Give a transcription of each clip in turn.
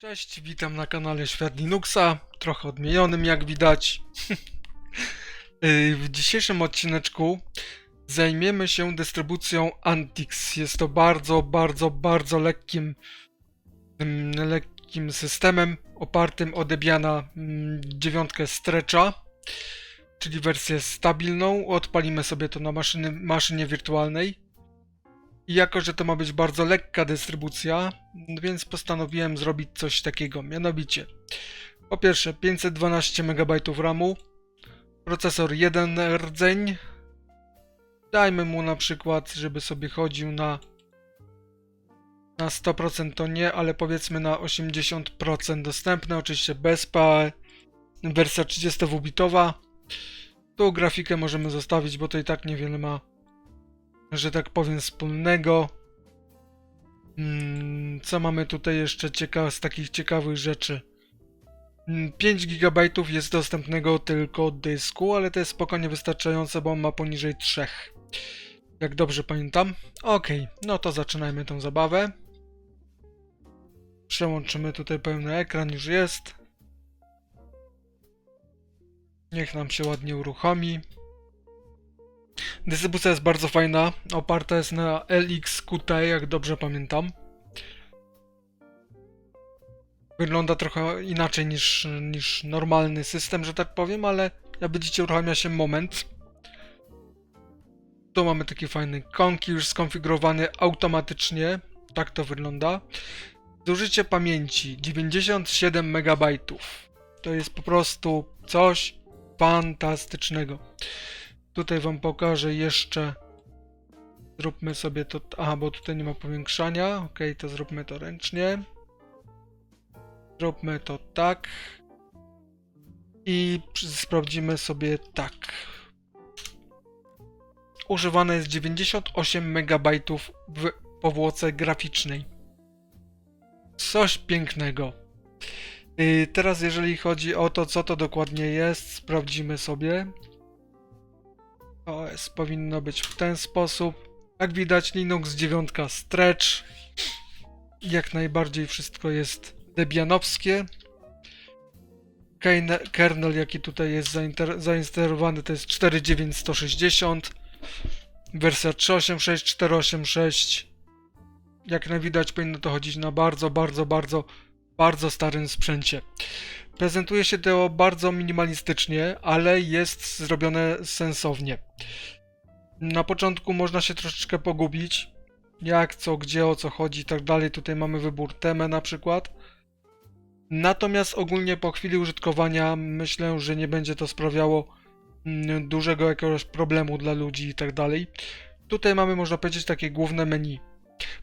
Cześć, witam na kanale Świat Linuxa, trochę odmienionym jak widać. Yy, w dzisiejszym odcineczku zajmiemy się dystrybucją Antix. Jest to bardzo, bardzo, bardzo lekkim, ym, lekkim systemem opartym o Debiana ym, dziewiątkę Stretcha, czyli wersję stabilną. Odpalimy sobie to na maszyny, maszynie wirtualnej. I jako, że to ma być bardzo lekka dystrybucja, więc postanowiłem zrobić coś takiego. Mianowicie, po pierwsze 512 MB RAMu, procesor 1 rdzeń. Dajmy mu na przykład, żeby sobie chodził na na 100% to nie, ale powiedzmy na 80% dostępne, oczywiście bez PAE. Wersja 30-bitowa. Tu grafikę możemy zostawić, bo to i tak niewiele ma że tak powiem, wspólnego. Mm, Co mamy tutaj jeszcze cieka z takich ciekawych rzeczy? Mm, 5 GB jest dostępnego tylko dysku, ale to jest spokojnie wystarczające, bo on ma poniżej 3. Jak dobrze pamiętam. Ok, no to zaczynajmy tą zabawę. Przełączymy tutaj pełny ekran, już jest. Niech nam się ładnie uruchomi. Dystrybucja jest bardzo fajna, oparta jest na LXQT, jak dobrze pamiętam. Wygląda trochę inaczej niż, niż normalny system, że tak powiem, ale jak widzicie uruchamia się moment. Tu mamy taki fajny konki już skonfigurowany automatycznie, tak to wygląda. Zużycie pamięci 97 MB. To jest po prostu coś fantastycznego. Tutaj wam pokażę jeszcze. Zróbmy sobie to. Aha, bo tutaj nie ma powiększania. Ok, to zróbmy to ręcznie. Zróbmy to tak. I sprawdzimy sobie tak. Używane jest 98 MB w powłoce graficznej. Coś pięknego. Yy, teraz, jeżeli chodzi o to, co to dokładnie jest, sprawdzimy sobie. OS powinno być w ten sposób. Jak widać Linux 9 Stretch. Jak najbardziej wszystko jest debianowskie. Kerne- Kernel jaki tutaj jest zainstalowany to jest 49160. Wersja 386, 486. Jak na widać powinno to chodzić na bardzo, bardzo, bardzo, bardzo starym sprzęcie. Prezentuje się to bardzo minimalistycznie, ale jest zrobione sensownie. Na początku można się troszeczkę pogubić, jak, co, gdzie, o co chodzi i tak dalej. Tutaj mamy wybór temę na przykład. Natomiast ogólnie po chwili użytkowania myślę, że nie będzie to sprawiało mm, dużego jakiegoś problemu dla ludzi i tak dalej. Tutaj mamy, można powiedzieć, takie główne menu.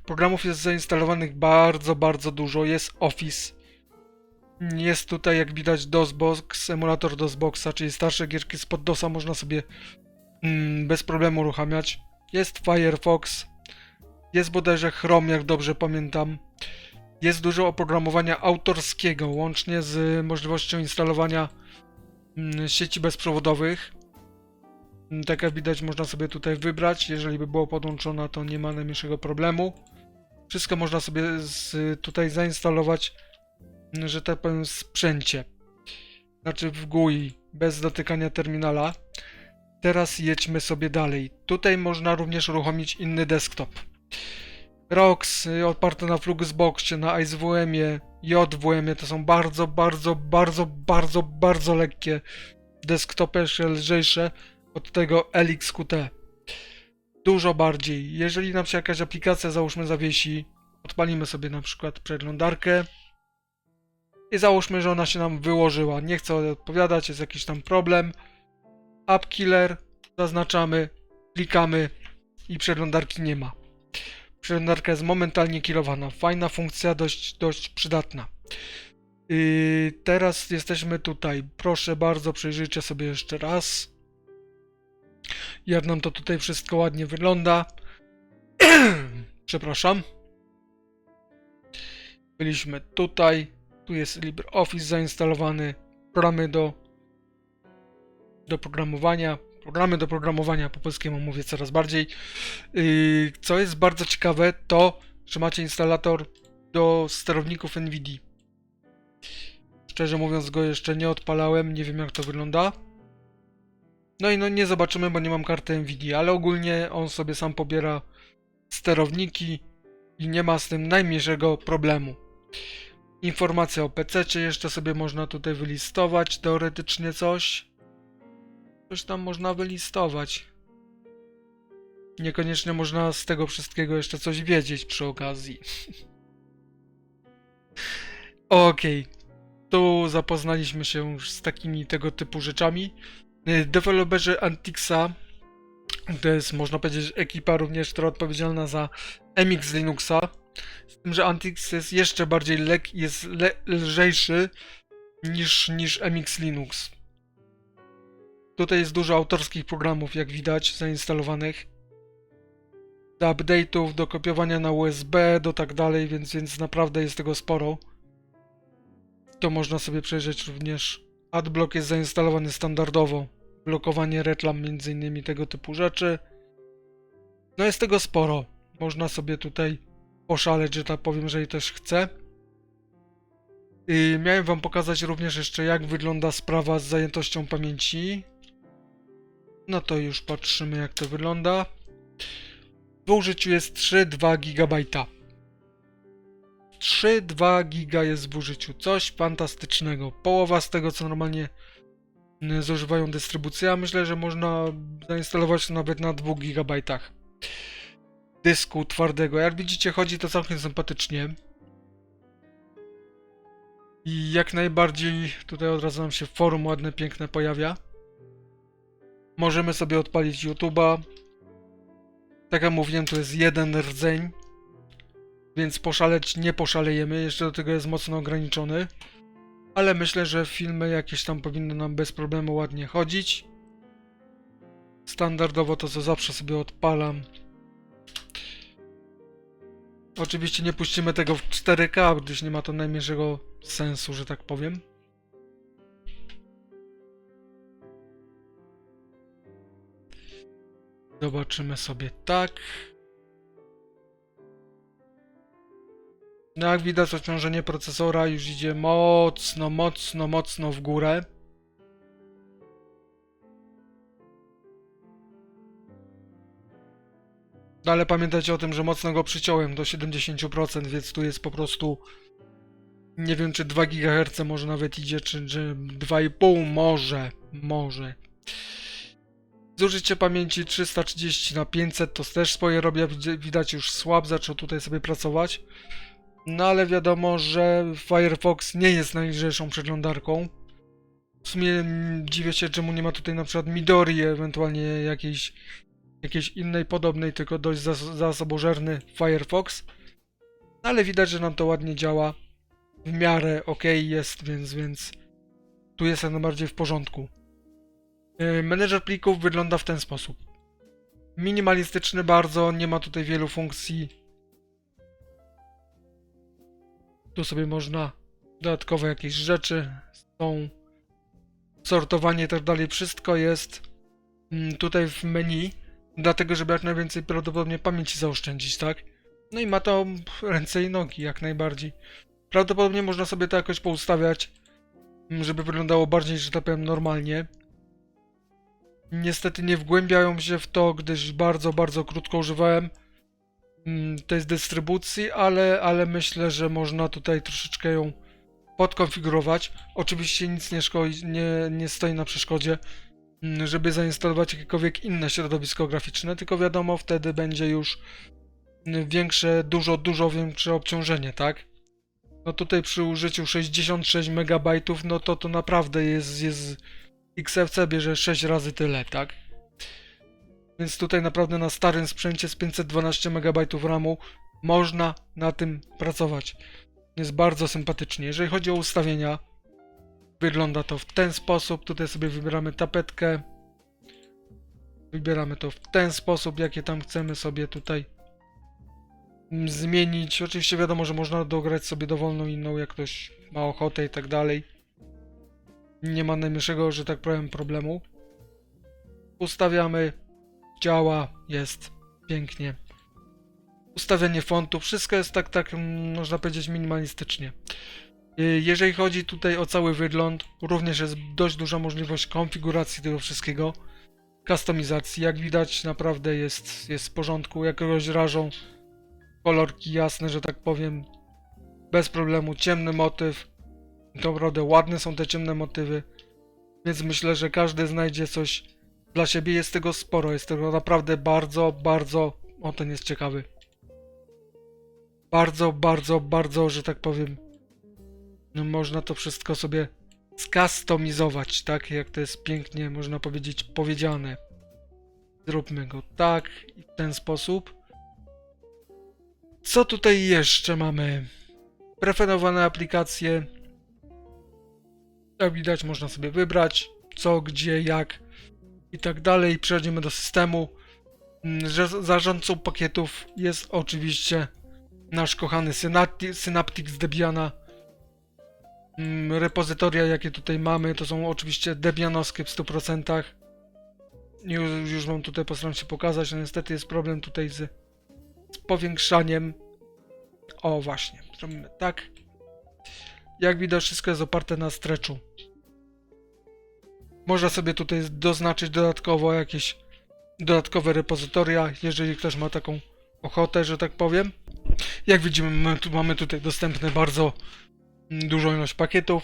Programów jest zainstalowanych bardzo, bardzo dużo. Jest Office, jest tutaj, jak widać, DOSBox, emulator DOSBoxa, czyli starsze gierki spod DOSa można sobie mm, bez problemu uruchamiać. Jest Firefox, jest bodajże Chrome, jak dobrze pamiętam. Jest dużo oprogramowania autorskiego, łącznie z możliwością instalowania mm, sieci bezprzewodowych. Mm, Tak jak widać, można sobie tutaj wybrać. Jeżeli by było podłączona, to nie ma najmniejszego problemu. Wszystko można sobie z, tutaj zainstalować że tak powiem, sprzęcie. Znaczy w GUI, bez dotykania terminala. Teraz jedźmy sobie dalej. Tutaj można również uruchomić inny desktop. ROX oparte na Fluxboxie, na IceVM-ie, JVM-ie to są bardzo, bardzo, bardzo, bardzo, bardzo lekkie desktopy, jeszcze lżejsze od tego LXQT. Dużo bardziej. Jeżeli nam się jakaś aplikacja załóżmy zawiesi, odpalimy sobie na przykład przeglądarkę, i załóżmy, że ona się nam wyłożyła. Nie chcę odpowiadać, jest jakiś tam problem. App Killer, zaznaczamy, klikamy i przeglądarki nie ma. Przeglądarka jest momentalnie killowana. Fajna funkcja, dość, dość przydatna. Yy, teraz jesteśmy tutaj. Proszę bardzo, przejrzyjcie sobie jeszcze raz. Jak nam to tutaj wszystko ładnie wygląda. Przepraszam. Byliśmy tutaj. Tu jest LibreOffice zainstalowany, programy do, do programowania, programy do programowania, po polskiemu mówię coraz bardziej. Yy, co jest bardzo ciekawe, to, że macie instalator do sterowników NVIDIA. Szczerze mówiąc go jeszcze nie odpalałem, nie wiem jak to wygląda. No i no nie zobaczymy, bo nie mam karty Nvidia, ale ogólnie on sobie sam pobiera sterowniki i nie ma z tym najmniejszego problemu. Informacja o PC jeszcze sobie można tutaj wylistować, teoretycznie coś. Coś tam można wylistować. Niekoniecznie można z tego wszystkiego jeszcze coś wiedzieć przy okazji. Okej. Tu zapoznaliśmy się już z takimi tego typu rzeczami. Y, Deweloperzy Antixa to jest, można powiedzieć, ekipa również, która odpowiedzialna za MX Linuxa. Z tym, że Antix jest jeszcze bardziej lek, jest le, lżejszy niż, niż MX Linux. Tutaj jest dużo autorskich programów, jak widać, zainstalowanych. Do update'ów, do kopiowania na USB, do tak dalej, więc, więc naprawdę jest tego sporo. To można sobie przejrzeć również. Adblock jest zainstalowany standardowo. Blokowanie reklam, między innymi tego typu rzeczy. No jest tego sporo. Można sobie tutaj poszaleć, że tak powiem, jeżeli też chce. I miałem wam pokazać również jeszcze, jak wygląda sprawa z zajętością pamięci. No to już patrzymy, jak to wygląda. W użyciu jest 3,2 GB. 3,2 giga jest w użyciu. Coś fantastycznego. Połowa z tego, co normalnie mm, zużywają dystrybucje, a myślę, że można zainstalować to nawet na 2 GB dysku twardego. Jak widzicie, chodzi to całkiem sympatycznie. I jak najbardziej tutaj od razu nam się forum ładne, piękne pojawia. Możemy sobie odpalić YouTube'a. Tak jak mówiłem, to jest jeden rdzeń. Więc poszaleć nie poszalejemy. Jeszcze do tego jest mocno ograniczony. Ale myślę, że filmy jakieś tam powinny nam bez problemu ładnie chodzić. Standardowo to co zawsze sobie odpalam. Oczywiście nie puścimy tego w 4K, gdyż nie ma to najmniejszego sensu, że tak powiem. Zobaczymy sobie tak. No jak widać obciążenie procesora już idzie mocno, mocno, mocno w górę. No ale pamiętajcie o tym, że mocno go przyciąłem do 70%, więc tu jest po prostu nie wiem czy 2 GHz może nawet idzie, czy, czy 2,5 może, może. Zużycie pamięci 330 na 500 to też swoje robię, widać już słab, zaczął tutaj sobie pracować. No ale wiadomo, że Firefox nie jest najlżejszą przeglądarką. W sumie mm, dziwię się, czemu nie ma tutaj na przykład Midori, ewentualnie jakiejś, jakiejś innej podobnej, tylko dość zas zasobożerny Firefox. No, ale widać, że nam to ładnie działa. W miarę ok jest, więc, więc tu jest jak najbardziej w porządku. Yy, Menedżer plików wygląda w ten sposób. Minimalistyczny bardzo, nie ma tutaj wielu funkcji. Tu sobie można dodatkowe jakieś rzeczy są sortowanie i tak dalej. Wszystko jest mm, tutaj w menu, dlatego żeby jak najwięcej prawdopodobnie pamięci zaoszczędzić, tak? No i ma to ręce i nogi jak najbardziej. Prawdopodobnie można sobie to jakoś poustawiać, mm, żeby wyglądało bardziej, że tak powiem, normalnie. Niestety nie wgłębiają się w to, gdyż bardzo, bardzo krótko używałem mm, tej dystrybucji, ale, ale myślę, że można tutaj troszeczkę ją podkonfigurować. Oczywiście nic nie, szkodzi, nie, nie stoi na przeszkodzie, żeby zainstalować jakiekolwiek inne środowisko graficzne, tylko wiadomo, wtedy będzie już większe, dużo, dużo większe obciążenie, tak? No tutaj przy użyciu 66 MB, no to to naprawdę jest, jest XFC bierze 6 razy tyle, tak? Więc tutaj naprawdę na starym sprzęcie z 512 MB RAMu można na tym pracować. Jest bardzo sympatycznie. Jeżeli chodzi o ustawienia, wygląda to w ten sposób. Tutaj sobie wybieramy tapetkę. Wybieramy to w ten sposób, jakie tam chcemy sobie tutaj mm, zmienić. Oczywiście wiadomo, że można dograć sobie dowolną inną, jak ktoś ma ochotę i tak dalej. Nie ma najmniejszego, że tak powiem, problemu. Ustawiamy. Działa. Jest. Pięknie. Ustawienie fontu. Wszystko jest tak, tak, mm, można powiedzieć, minimalistycznie. Y, Jeżeli chodzi tutaj o cały wygląd, również jest dość duża możliwość konfiguracji tego wszystkiego, kustomizacji. Jak widać, naprawdę jest, jest w porządku. Jakiegoś rażą kolorki jasne, że tak powiem, bez problemu. Ciemny motyw, naprawdę ładne są te ciemne motywy, więc myślę, że każdy znajdzie coś dla siebie. Jest tego sporo, jest tego naprawdę bardzo, bardzo. O, ten jest ciekawy. Bardzo, bardzo, bardzo, że tak powiem, można to wszystko sobie skustomizować, tak jak to jest pięknie, można powiedzieć, powiedziane. Zróbmy go tak i w ten sposób. Co tutaj jeszcze mamy? Preferowane aplikacje. Jak widać, można sobie wybrać co, gdzie, jak i tak dalej. Przechodzimy do systemu. Mm, Zarządcą pakietów jest oczywiście nasz kochany Synapti- Synaptic z Debiana. Mm, Repozytoria, jakie tutaj mamy, to są oczywiście debianowskie w 100%. Już, już wam tutaj postaram się pokazać. No niestety jest problem tutaj z, z powiększaniem. O, właśnie. Zrobimy tak. Jak widać, wszystko jest oparte na stretchu. Można sobie tutaj doznaczyć dodatkowo jakieś dodatkowe repozytoria, jeżeli ktoś ma taką ochotę, że tak powiem. Jak widzimy, tu, mamy tutaj dostępne bardzo dużą ilość pakietów.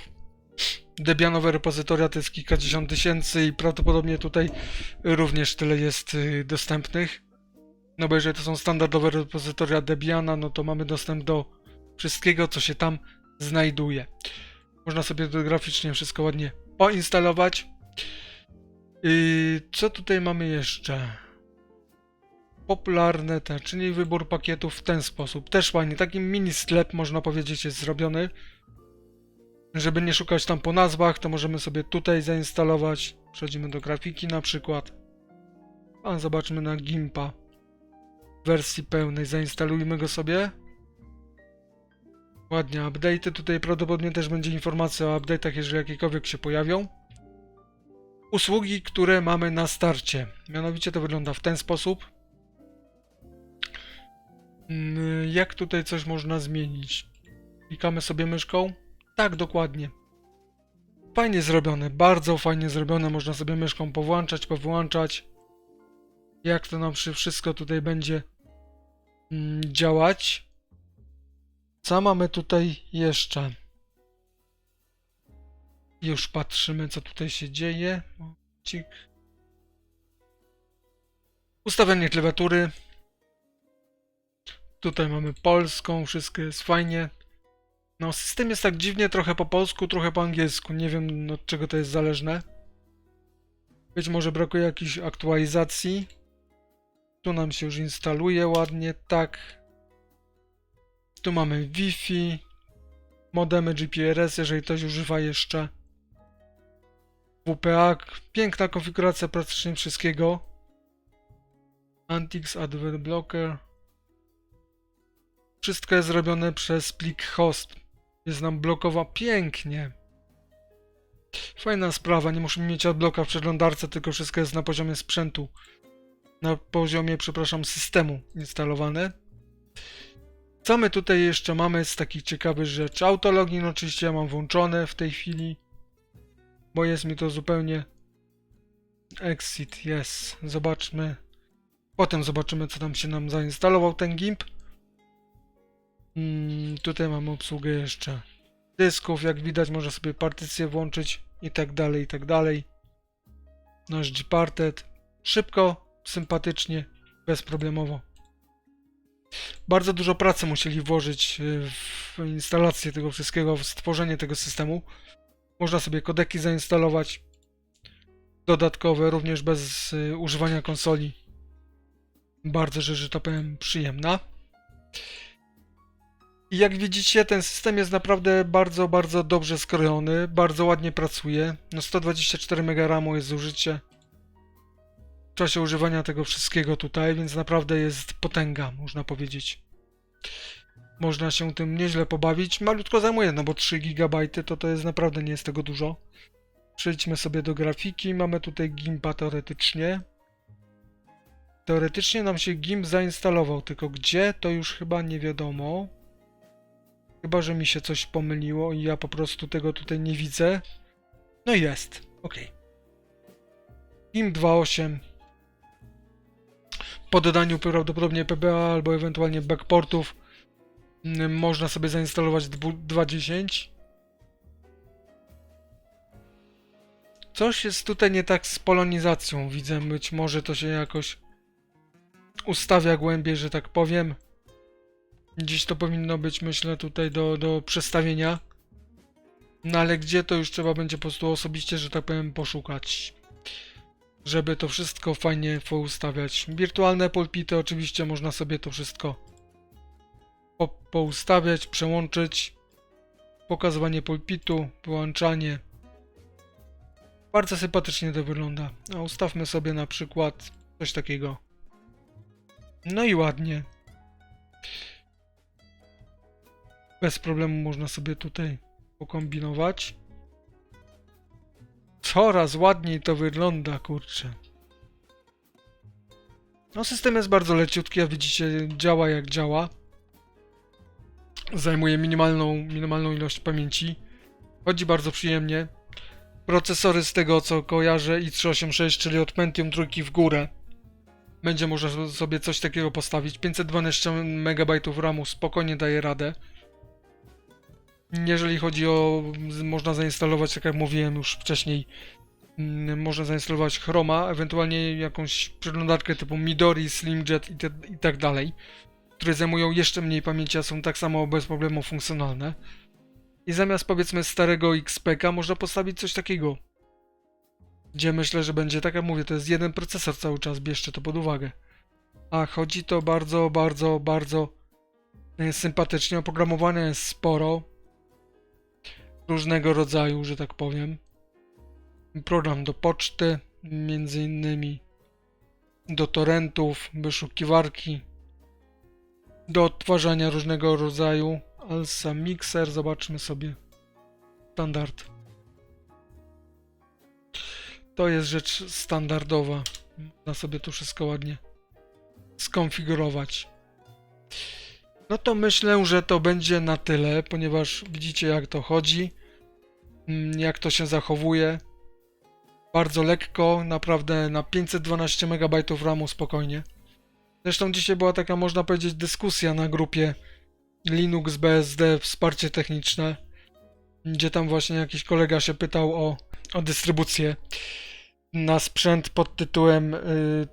Debianowe repozytoria to jest kilkadziesiąt tysięcy i prawdopodobnie tutaj również tyle jest y, dostępnych. No bo jeżeli to są standardowe repozytoria Debiana, no to mamy dostęp do wszystkiego, co się tam znajduje. Można sobie to graficznie wszystko ładnie poinstalować. Yy, co tutaj mamy jeszcze? Popularne te, czyli wybór pakietów w ten sposób. Też fajnie, taki mini sklep można powiedzieć jest zrobiony. Żeby nie szukać tam po nazwach, to możemy sobie tutaj zainstalować. Przechodzimy do grafiki na przykład. A zobaczmy na Gimpa. W wersji pełnej zainstalujmy go sobie. Ładnie, update'y. Tutaj prawdopodobnie też będzie informacja o update'ach, jeżeli jakiekolwiek się pojawią. Usługi, które mamy na starcie. Mianowicie to wygląda w ten sposób. Mm, Jak tutaj coś można zmienić? Klikamy sobie myszką. Tak, dokładnie. Fajnie zrobione, bardzo fajnie zrobione. Można sobie myszką powłączać, powyłączać. Jak to nam wszystko tutaj będzie mm, działać. Co mamy tutaj jeszcze? Już patrzymy, co tutaj się dzieje. Cik. Ustawienie klawiatury. Tutaj mamy polską, wszystko jest fajnie. No, system jest tak dziwnie, trochę po polsku, trochę po angielsku. Nie wiem, od czego to jest zależne. Być może brakuje jakiejś aktualizacji. Tu nam się już instaluje ładnie, tak. Tu mamy Wi-Fi, modemy GPRS, jeżeli ktoś używa jeszcze. WPA, piękna konfiguracja praktycznie wszystkiego. Antix Advert Blocker. Wszystko jest zrobione przez plik host. Jest nam blokowa pięknie. Fajna sprawa, nie musimy mieć adblocka w przeglądarce, tylko wszystko jest na poziomie sprzętu. Na poziomie, przepraszam, systemu instalowane. Co my tutaj jeszcze mamy z takich ciekawych rzeczy? Autologin oczywiście ja mam włączone w tej chwili, bo jest mi to zupełnie... Exit, yes. Zobaczmy. Potem zobaczymy, co tam się nam zainstalował ten GIMP. Mm, tutaj mamy obsługę jeszcze dysków, jak widać można sobie partycję włączyć i tak dalej, i tak dalej. Nasz Gparted. Szybko, sympatycznie, bezproblemowo. Bardzo dużo pracy musieli włożyć y, w instalację tego wszystkiego, w stworzenie tego systemu. Można sobie kodeki zainstalować dodatkowe, również bez y, używania konsoli. Bardzo, że, że tak powiem, przyjemna. I jak widzicie, ten system jest naprawdę bardzo, bardzo dobrze skrojony, bardzo ładnie pracuje. No 124 MB RAMu jest zużycie w czasie używania tego wszystkiego tutaj, więc naprawdę jest potęga, można powiedzieć. Można się tym nieźle pobawić. Malutko zajmuje, no bo 3 GB to to jest naprawdę nie jest tego dużo. Przejdźmy sobie do grafiki. Mamy tutaj Gimpa teoretycznie. Teoretycznie nam się GIMP zainstalował, tylko gdzie to już chyba nie wiadomo. Chyba, że mi się coś pomyliło i ja po prostu tego tutaj nie widzę. No jest, ok. IM 2.8 po dodaniu prawdopodobnie PBA albo ewentualnie backportów mm, można sobie zainstalować dwu- 2.10. Coś jest tutaj nie tak z polonizacją, widzę. Być może to się jakoś ustawia głębiej, że tak powiem. Dziś to powinno być, myślę, tutaj do, do przestawienia. No ale gdzie to już trzeba będzie po prostu osobiście, że tak powiem, poszukać. Żeby to wszystko fajnie poustawiać. Wirtualne pulpity oczywiście można sobie to wszystko po, poustawiać, przełączyć. Pokazywanie pulpitu, wyłączanie. Bardzo sympatycznie to wygląda. A ustawmy sobie na przykład coś takiego. No i ładnie. Bez problemu można sobie tutaj pokombinować. Coraz ładniej to wygląda, kurczę. No system jest bardzo leciutki, jak widzicie działa jak działa. Zajmuje minimalną, minimalną ilość pamięci. Chodzi bardzo przyjemnie. Procesory z tego co kojarzę i386, czyli od Pentium trójki w górę. Będzie można sobie coś takiego postawić. 512 MB RAMu spokojnie daje radę. Jeżeli chodzi o. Można zainstalować, tak jak mówiłem już wcześniej, mm, można zainstalować Chroma, ewentualnie jakąś przeglądarkę typu Midori, SlimJet i, te, i tak dalej, które zajmują jeszcze mniej pamięci, a są tak samo bez problemu funkcjonalne. I zamiast powiedzmy starego XPK można postawić coś takiego. Gdzie myślę, że będzie, tak jak mówię, to jest jeden procesor cały czas, bierzcie to pod uwagę. A chodzi to bardzo, bardzo, bardzo e, sympatycznie. Oprogramowania jest sporo. Różnego rodzaju, że tak powiem. Program do poczty, między innymi do torrentów, wyszukiwarki, do odtwarzania różnego rodzaju. Alsa Mixer, zobaczmy sobie. Standard. To jest rzecz standardowa. Można sobie tu wszystko ładnie skonfigurować. No to myślę, że to będzie na tyle, ponieważ widzicie jak to chodzi, mm, jak to się zachowuje. Bardzo lekko, naprawdę na 512 MB RAMu spokojnie. Zresztą dzisiaj była taka, można powiedzieć, dyskusja na grupie Linux BSD wsparcie techniczne, gdzie tam właśnie jakiś kolega się pytał o, o dystrybucję na sprzęt pod tytułem, y,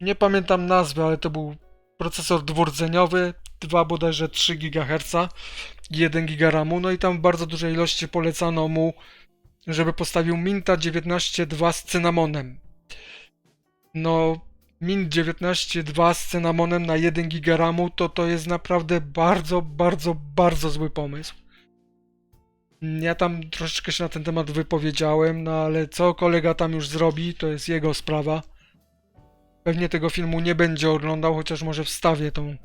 nie pamiętam nazwy, ale to był procesor dwurdzeniowy, 2 bodajże 3 GHz, 1 GB RAMu, no i tam w bardzo dużej ilości polecano mu, żeby postawił Minta 19.2 z cynamonem. No, Mint 19.2 z cynamonem na 1 GB RAMu to to jest naprawdę bardzo, bardzo, bardzo zły pomysł. Ja tam troszeczkę się na ten temat wypowiedziałem, no ale co kolega tam już zrobi, to jest jego sprawa. Pewnie tego filmu nie będzie oglądał, chociaż może wstawię tą.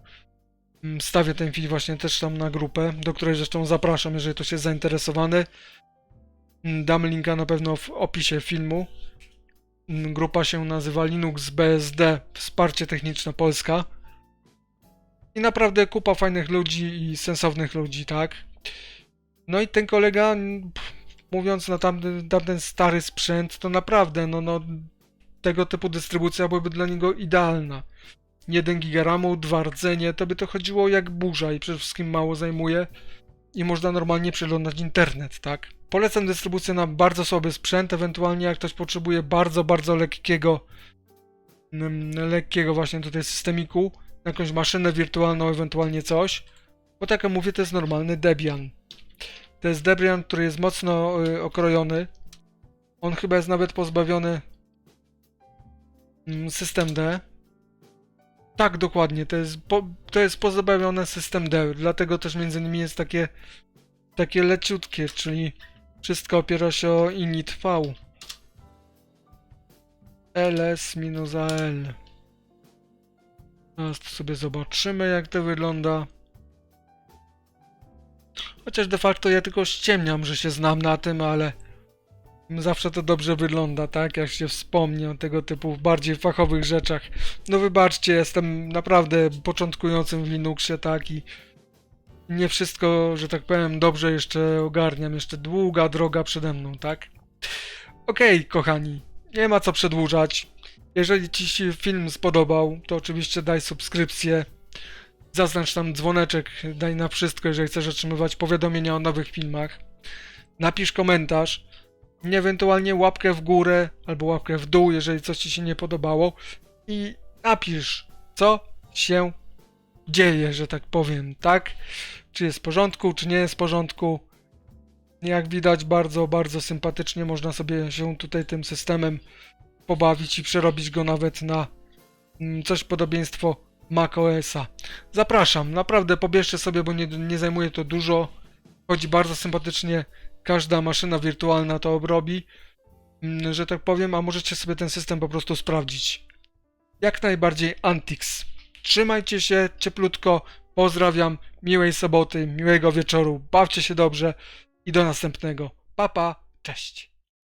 Mm, Wstawię ten film właśnie też tam na grupę, do której zresztą zapraszam, jeżeli ktoś jest zainteresowany. Mm, Dam linka na pewno w opisie filmu. Mm, Grupa się nazywa Linux BSD Wsparcie Techniczne Polska. I naprawdę kupa fajnych ludzi i sensownych ludzi, tak? No i ten kolega, mówiąc na tamten, tamten stary sprzęt, to naprawdę, no, no, tego typu dystrybucja byłaby dla niego idealna. 1 giga RAMu, dwa rdzenie, to by to chodziło jak burza i przede wszystkim mało zajmuje i można normalnie przeglądać internet, tak? Polecam dystrybucję na bardzo słaby sprzęt, ewentualnie jak ktoś potrzebuje bardzo, bardzo lekkiego mm, lekkiego właśnie tutaj systemiku, jakąś maszynę wirtualną, ewentualnie coś, bo tak jak mówię, to jest normalny Debian. To jest Debian, który jest mocno y, okrojony. On chyba jest nawet pozbawiony mm, System D. Tak, dokładnie, to jest, po, to jest System D, dlatego też między innymi jest takie takie leciutkie, czyli wszystko opiera się o init V. ls-al. Teraz to sobie zobaczymy, jak to wygląda. Chociaż de facto ja tylko ściemniam, że się znam na tym, ale zawsze to dobrze wygląda, tak? Jak się wspomni o tego typu bardziej fachowych rzeczach. No wybaczcie, jestem naprawdę początkującym w Linuxie, tak? I nie wszystko, że tak powiem, dobrze jeszcze ogarniam. Jeszcze długa droga przede mną, tak? Okej, kochani, nie ma co przedłużać. Jeżeli Ci się film spodobał, to oczywiście daj subskrypcję. Zaznacz tam dzwoneczek, daj na wszystko, jeżeli chcesz otrzymywać powiadomienia o nowych filmach. Napisz komentarz, ewentualnie łapkę w górę albo łapkę w dół, jeżeli coś Ci się nie podobało. I napisz, co się dzieje, że tak powiem, tak? Czy jest w porządku, czy nie jest w porządku. Jak widać, bardzo, bardzo sympatycznie można sobie się tutaj tym systemem pobawić i przerobić go nawet na mm, coś podobieństwo macOSa. Zapraszam, naprawdę pobierzcie sobie, bo nie, nie zajmuje to dużo. Chodzi bardzo sympatycznie, każda maszyna wirtualna to obrobi, mm, że tak powiem, a możecie sobie ten system po prostu sprawdzić. Jak najbardziej Antix. Trzymajcie się cieplutko, pozdrawiam, miłej soboty, miłego wieczoru, bawcie się dobrze i do następnego. Pa, pa, cześć.